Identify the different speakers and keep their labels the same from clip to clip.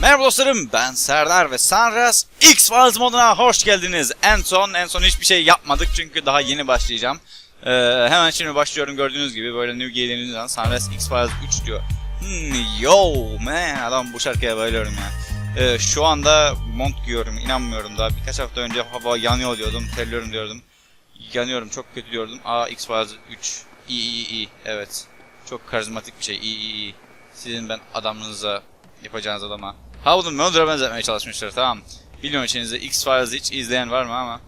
Speaker 1: Merhaba dostlarım ben Serdar ve Sunrise X-Files moduna hoş geldiniz. En son en son hiçbir şey yapmadık çünkü daha yeni başlayacağım. Ee, hemen şimdi başlıyorum gördüğünüz gibi böyle new geldiğiniz zaman Sunrise X-Files 3 diyor. Hmm, yo man adam bu şarkıya bayılıyorum ya. Ee, şu anda mont giyiyorum inanmıyorum daha birkaç hafta önce hava yanıyor diyordum terliyorum diyordum. Yanıyorum çok kötü diyordum. Aa X-Files 3 iyi iyi iyi evet. Çok karizmatik bir şey iyi iyi iyi. Sizin ben adamınıza yapacağınız adama. Howard'ın Mulder'a benzetmeye çalışmışlar tamam. Bilmiyorum içinizde X-Files hiç izleyen var mı ama.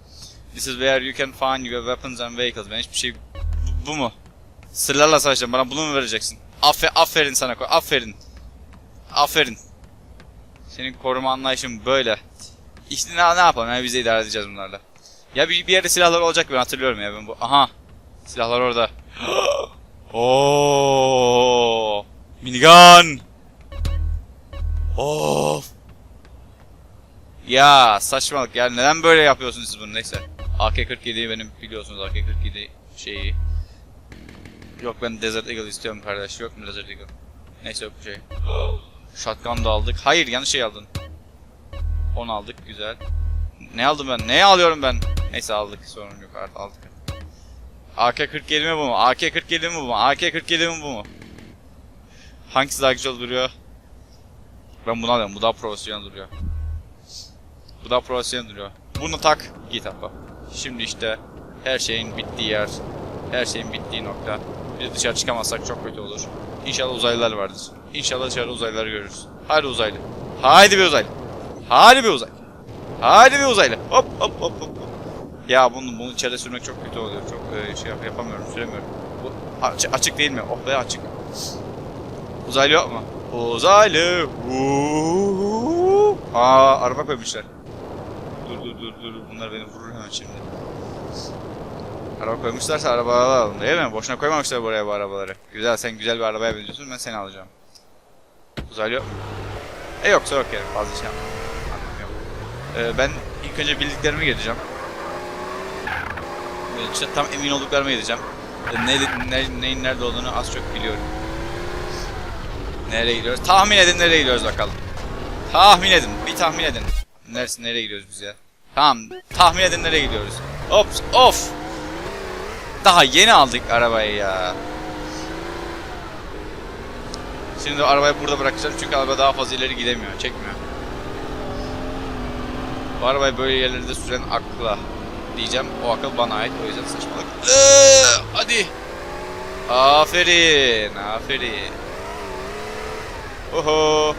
Speaker 1: This is where you can find your weapons and vehicles. Ben hiçbir şey... Bu, bu mu? Sırlarla savaşacağım. Bana bunu mu vereceksin? Affe, aferin sana koy. Aferin. Aferin. Senin koruma anlayışın böyle. İşte ne, ne yapalım? Yani biz de idare edeceğiz bunlarla. Ya bir, bir yerde silahlar olacak ben hatırlıyorum ya ben bu. Aha. Silahlar orada. Oo. Minigun. Of. Ya saçmalık ya neden böyle yapıyorsunuz siz bunu neyse. AK-47 benim biliyorsunuz AK-47 şeyi. Yok ben Desert Eagle istiyorum kardeş yok mu Desert Eagle? Neyse yok bir şey. Shotgun da aldık. Hayır yanlış şey aldın. 10 aldık güzel. Ne aldım ben? Ne alıyorum ben? Neyse aldık sorun yok artık aldık. AK-47 mi bu mu? AK-47 mi bu mu? AK-47 mi bu mu? Hangisi daha güzel duruyor? Ben bunu alıyorum. Bu daha profesyonel duruyor. Bu daha profesyonel duruyor. Bunu tak. Git abla. Şimdi işte her şeyin bittiği yer. Her şeyin bittiği nokta. Biz dışarı çıkamazsak çok kötü olur. İnşallah uzaylılar vardır. İnşallah dışarıda uzaylıları görürüz. Haydi uzaylı. Haydi bir uzaylı. Haydi bir uzaylı. Haydi bir uzaylı. Hop hop hop hop. Ya bunu bunu içeride sürmek çok kötü oluyor. Çok e, şey yap- yapamıyorum, süremiyorum. Bu aç- açık değil mi? Oh be açık. Uzaylı yok mu? Uzaylı. Uuu. Aa araba koymuşlar. Dur dur dur dur. Bunlar beni vurur hemen şimdi. Araba koymuşlarsa araba alalım değil mi? Boşuna koymamışlar buraya bu arabaları. Güzel sen güzel bir arabaya benziyorsun ben seni alacağım. Uzaylı yok? E yoksa yok yani fazla şey yapmam. Yok. Ee, ben ilk önce bildiklerime geleceğim. Böyle işte tam emin olduklarıma gideceğim. Ee, Ne, ne, neyin nerede olduğunu az çok biliyorum. Nereye gidiyoruz? Tahmin edin nereye gidiyoruz bakalım. Tahmin edin. Bir tahmin edin. Neresi nereye gidiyoruz biz ya? Tamam. Tahmin edin nereye gidiyoruz. Ops. Of. Daha yeni aldık arabayı ya. Şimdi arabayı burada bırakacağım çünkü araba daha fazla ileri gidemiyor. Çekmiyor. Bu arabayı böyle yerlerde süren akla diyeceğim. O akıl bana ait. O yüzden saçmalık. Iıı, hadi. Aferin. Aferin. Oho.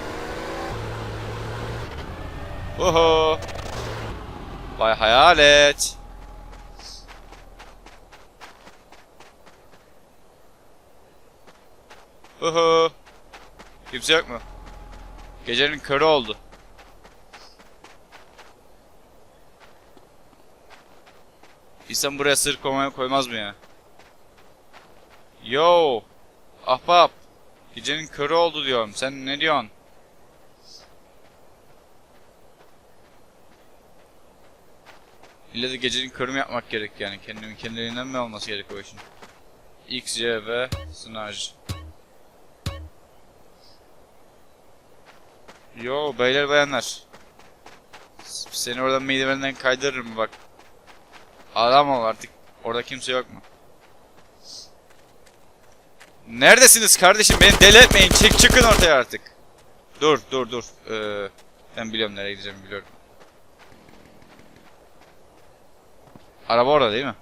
Speaker 1: Oho. Vay hayalet. Oho. Kimse yok mu? Gecenin körü oldu. İnsan buraya sır koymaz mı ya? Yo. Ahbap. Gecenin körü oldu diyorum. Sen ne diyorsun? İlle de gecenin körü yapmak gerek yani? Kendimin kendiliğinden mi olması gerek o işin? X, Y ve sınaj. Yo beyler bayanlar. Seni oradan merdivenden kaydırırım bak. Adam ol artık. Orada kimse yok mu? Neredesiniz kardeşim? Beni deli etmeyin. Çık çıkın ortaya artık. Dur dur dur. Ee, ben biliyorum nereye gideceğim biliyorum. Araba orada değil mi?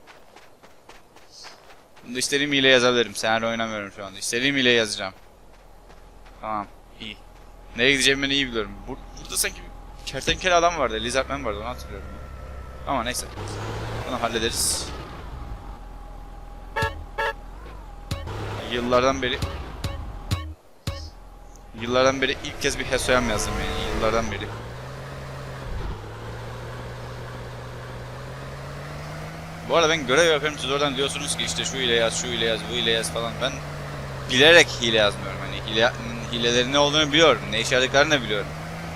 Speaker 1: Bunda istediğim hile yazabilirim. Senaryo oynamıyorum şu anda. İstediğim hile yazacağım. Tamam. iyi. Nereye gideceğimi ben iyi biliyorum. Bur burada sanki kertenkele adam vardı. Lizardman vardı onu hatırlıyorum. Ama neyse. Bunu hallederiz. Yıllardan beri Yıllardan beri ilk kez bir HESOYAM yazdım yani yıllardan beri. Bu arada ben görev yapıyorum siz oradan diyorsunuz ki işte şu ile yaz, şu ile yaz, bu ile yaz falan. Ben bilerek hile yazmıyorum hani hile, hilelerin ne olduğunu biliyorum, ne işe yaradıklarını da biliyorum.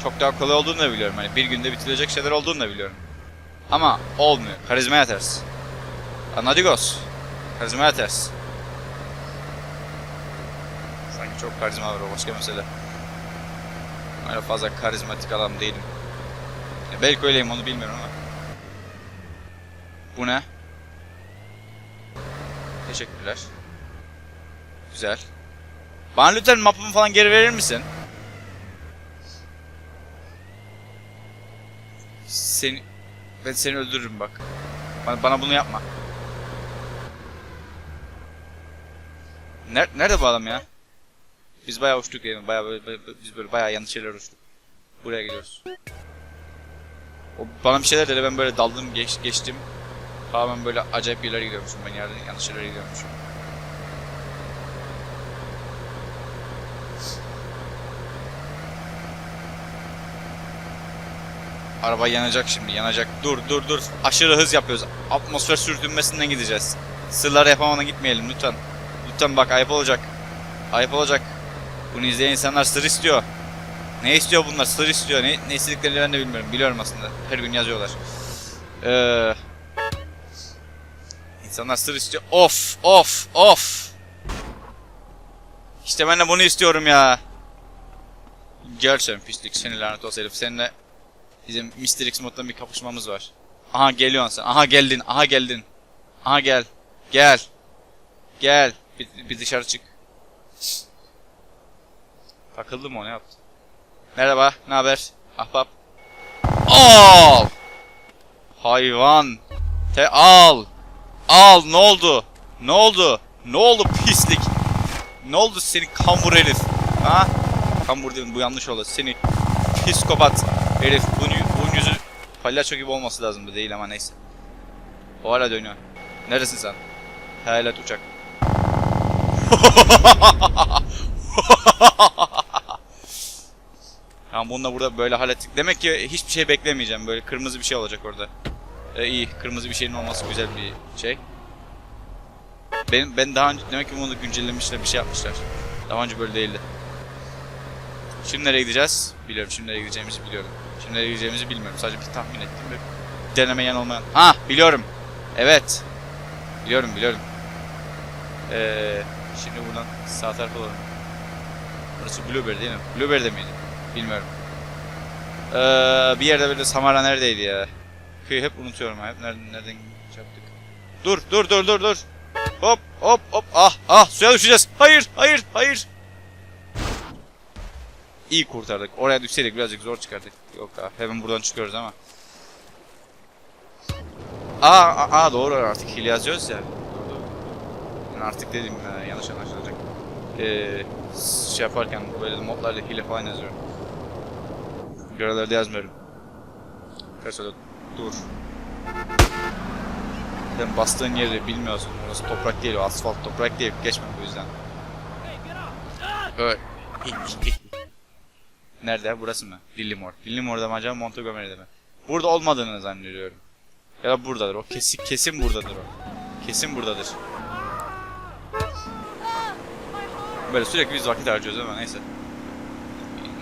Speaker 1: Çok daha kolay olduğunu da biliyorum hani bir günde bitirecek şeyler olduğunu da biliyorum. Ama olmuyor, karizmaya ters. Anladigos, karizmaya ters. Sanki çok karizma var o başka mesele. Öyle fazla karizmatik adam değilim. Ya belki öyleyim onu bilmiyorum ama. Bu ne? Teşekkürler. Güzel. Bana lütfen mapımı falan geri verir misin? Seni... Ben seni öldürürüm bak. Bana, bana bunu yapma. Ner nerede bu adam ya? Biz bayağı uçtuk yani. Bayağı böyle, böyle- biz böyle bayağı yanlış yerlere uçtuk. Buraya gidiyoruz. O bana bir şeyler dedi ben böyle daldım geç, geçtim. Tamamen böyle acayip yerlere gidiyormuşum ben yerden yanlış yerlere gidiyormuşum. Araba yanacak şimdi yanacak. Dur dur dur. Aşırı hız yapıyoruz. Atmosfer sürtünmesinden gideceğiz. Sırları yapamadan gitmeyelim lütfen. Lütfen bak ayıp olacak. Ayıp olacak. Bunu izleyen insanlar sır istiyor. Ne istiyor bunlar? Sır istiyor. Ne, ne istediklerini ben de bilmiyorum. Biliyorum aslında. Her gün yazıyorlar. Ee, insanlar sır istiyor. Of of of. İşte ben de bunu istiyorum ya. Gerçekten pislik seni lanet olsa herif. Seninle bizim Mr. X moddan bir kapışmamız var. Aha geliyorsun sen. Aha geldin. Aha geldin. Aha gel. Gel. Gel. Bir, bir dışarı çık. Takıldı mı o ne yaptı? Merhaba, ne haber? Ahbap. Al! Hayvan. Te al. Al ne oldu? Ne oldu? Ne oldu pislik? Ne oldu seni kambur herif? Ha? Kambur değil mi? Bu yanlış oldu. Seni psikopat herif. Bunun, bunun yüzü palyaço gibi olması lazımdı değil ama neyse. O hala dönüyor. Neresin sen? Hayalet uçak. Tamam bunu da burada böyle hallettik. Demek ki hiçbir şey beklemeyeceğim. Böyle kırmızı bir şey olacak orada. Ee, iyi. Kırmızı bir şeyin olması güzel bir şey. Ben, ben daha önce demek ki bunu güncellemişler bir şey yapmışlar. Daha önce böyle değildi. Şimdi nereye gideceğiz? Biliyorum. Şimdi nereye gideceğimizi biliyorum. Şimdi nereye gideceğimizi bilmiyorum. Sadece bir tahmin ettim ve deneme yan olmayan. Ah biliyorum. Evet. Biliyorum biliyorum. Ee, şimdi buradan sağ tarafa doğru. Burası Blueberry değil mi? Blueberry'de miydi? Bilmiyorum. Ee, bir yerde böyle Samara neredeydi ya? Köyü hep unutuyorum. Hep nereden, nereden yaptık? Dur dur dur dur dur. Hop hop hop. Ah ah suya düşeceğiz. Hayır hayır hayır. İyi kurtardık. Oraya düşseydik birazcık zor çıkardık. Yok ha. Hemen buradan çıkıyoruz ama. Aa, aa, aa doğru artık hile yazıyoruz ya. Yani artık dedim e, yanlış anlaşılacak. Ee, şey yaparken böyle modlarla hile falan yazıyorum. Görevlerde yazmıyorum. Mesela dur. Sen bastığın yeri bilmiyorsun. Orası toprak değil o asfalt toprak değil. Geçme bu yüzden. Evet. Nerede? Burası mı? Lillimore. Lillimore'da mı acaba Montgomery'de mi? Burada olmadığını zannediyorum. Ya da buradadır o. Kesin, kesin buradadır o. Kesin buradadır. Böyle sürekli biz vakit harcıyoruz ama neyse.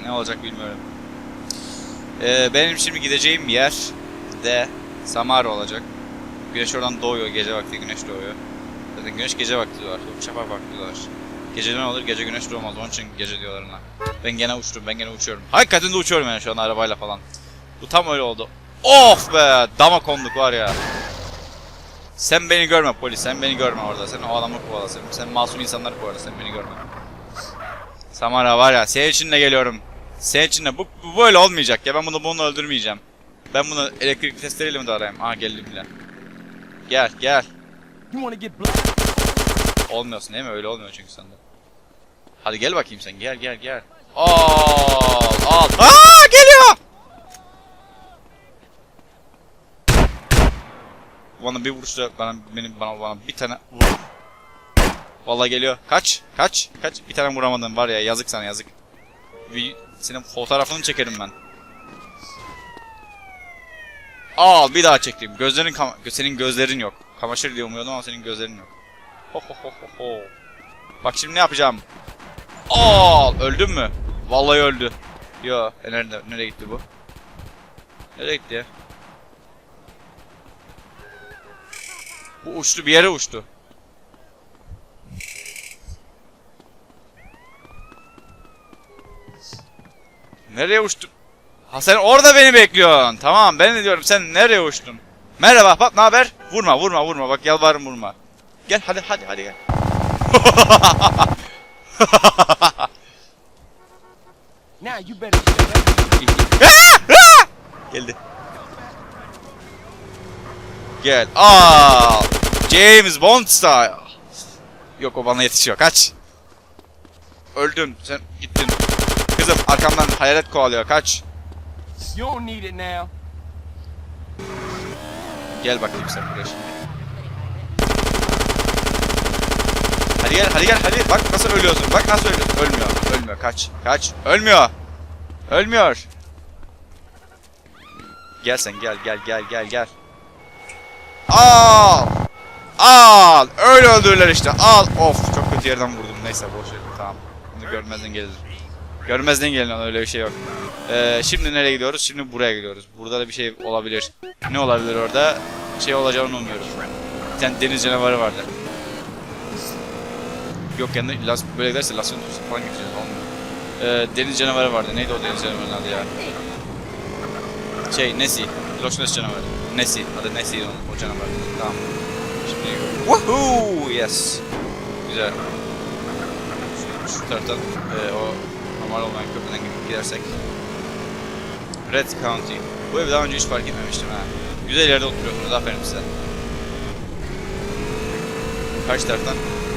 Speaker 1: Ne olacak bilmiyorum. Ee, benim şimdi gideceğim yer de Samara olacak. Güneş oradan doğuyor, gece vakti güneş doğuyor. Zaten güneş gece vakti doğar, şafak vakti doğar. Gece ne olur, gece güneş doğmaz. Onun için gece diyorlar ona. Ben gene uçtum, ben gene uçuyorum. Hakikaten de uçuyorum yani şu an arabayla falan. Bu tam öyle oldu. Of be! Dama konduk var ya. Sen beni görme polis, sen beni görme orada. Sen o adamı kovala, sen, sen masum insanları kovala, sen beni görme. Samara var ya, senin için geliyorum. De bu, bu böyle olmayacak ya, ben bunu bunu öldürmeyeceğim. Ben bunu elektrik testereyle mi darayayım? Aha geldim bile. Gel, gel. Olmuyorsun değil mi? Öyle olmuyor çünkü sende. Hadi gel bakayım sen, gel gel gel. Al, al. Aa geliyor! Bana bir vuruşta bana benim bana bana bir tane vur. Vallahi geliyor. Kaç? Kaç? Kaç? Bir tane vuramadın var ya yazık sana yazık. Senin fotoğrafını çekerim ben. Al bir daha çektim. Gözlerin senin gözlerin yok. Kamaşır diye umuyordum ama senin gözlerin yok. Ho ho ho ho ho. Bak şimdi ne yapacağım? Al öldün mü? Vallahi öldü. Yo, e nerede nereye gitti bu? Nereye gitti ya? Bu uçtu bir yere uçtu. Nereye uçtun? Ha sen orada beni bekliyorsun. Tamam ben de diyorum sen nereye uçtun? Merhaba Ahbap ne haber? Vurma vurma vurma bak yalvarırım vurma. Gel hadi hadi hadi gel.
Speaker 2: Now you better shut up.
Speaker 1: Geldi. Gel. Aa! James Bond style. Yok o bana yetişiyor. Kaç. Öldün. Sen gittin. Kızım arkamdan hayalet kovalıyor. Kaç.
Speaker 2: You don't need it now.
Speaker 1: Gel bakayım sen buraya şimdi. Hadi gel, hadi gel, hadi. Bak nasıl ölüyorsun. Bak nasıl ölüyorsun. Ölmüyor. Ölmüyor. Kaç. Kaç. Ölmüyor. Ölmüyor. Gel sen gel gel gel gel gel. Al. Al. Öyle öldürürler işte. Al. Of çok kötü yerden vurdum. Neyse boş ver. Tamam. Bunu görmezden gelir. Görmezden gelin öyle bir şey yok. Ee, şimdi nereye gidiyoruz? Şimdi buraya gidiyoruz. Burada da bir şey olabilir. Ne olabilir orada? Şey olacağını umuyorum. Bir tane deniz canavarı vardı. Yok yani las, böyle giderse Las Ventus'a falan gideceğiz. Olmuyor. Ee, deniz canavarı vardı. Neydi o deniz canavarının adı ya? Şey Nessie. Loch Ness canavarı. Nessie. Adı Nessie onun, o canavar. Tamam. Şimdi Woohoo! Yes. Güzel. Şu taraftan e, o normal olmayan köprüden gidersek. Red County. Bu evi daha önce hiç fark etmemiştim ha. Güzel yerde oturuyorsunuz. Aferin size. Karşı taraftan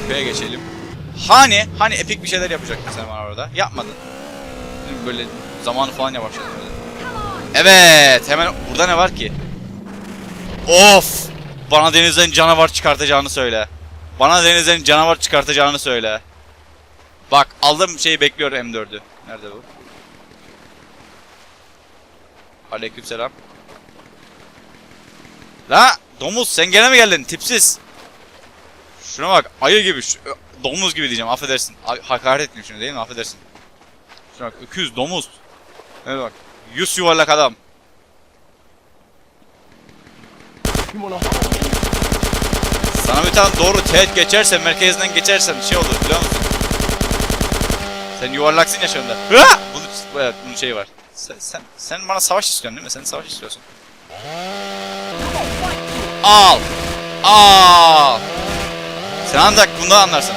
Speaker 1: köye geçelim. Hani, hani epik bir şeyler yapacaktın sen bana orada. Yapmadın. Böyle zamanı falan yavaşladın. Evet, hemen burada ne var ki? Of! Bana denizden canavar çıkartacağını söyle. Bana denizden canavar çıkartacağını söyle. Bak aldım şeyi bekliyor M4'ü. Nerede bu? Aleykümselam. La domuz sen gene mi geldin tipsiz? Şuna bak ayı gibi şu, domuz gibi diyeceğim affedersin. Hakaret ettim şunu değil mi affedersin. Şuna bak öküz domuz. Evet bak yüz yuvarlak adam. Sana bir tane doğru teğet geçersen merkezden geçersen şey olur biliyor musun? Sen yuvarlaksın ya şu anda. Hıa! Bunun, evet, bunun şeyi var. Sen, sen, sen bana savaş istiyorsun değil mi? Sen savaş istiyorsun. Al! Al! Sen ancak bundan anlarsın.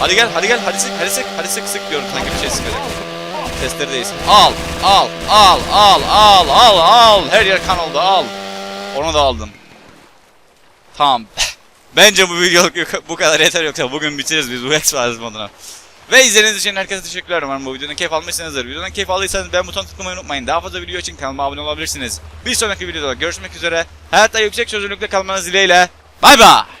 Speaker 1: Hadi gel, hadi gel, hadi sık, hadi sık, hadi sık, sık diyorum sanki bir şey sıkacak. Testleri değilsin. Al, al, al, al, al, al, al. Her yer kan oldu, al. Onu da aldım. Tamam. Bence bu videoluk bu kadar yeter yoksa bugün bitiririz biz bu X-Files moduna. Ve izlediğiniz için herkese teşekkürler. Umarım bu videodan keyif almışsınızdır. Videodan keyif aldıysanız beğen butonuna tıklamayı unutmayın. Daha fazla video için kanalıma abone olabilirsiniz. Bir sonraki videoda görüşmek üzere. Hayatta yüksek çözünürlükte kalmanız dileğiyle. Bay bay.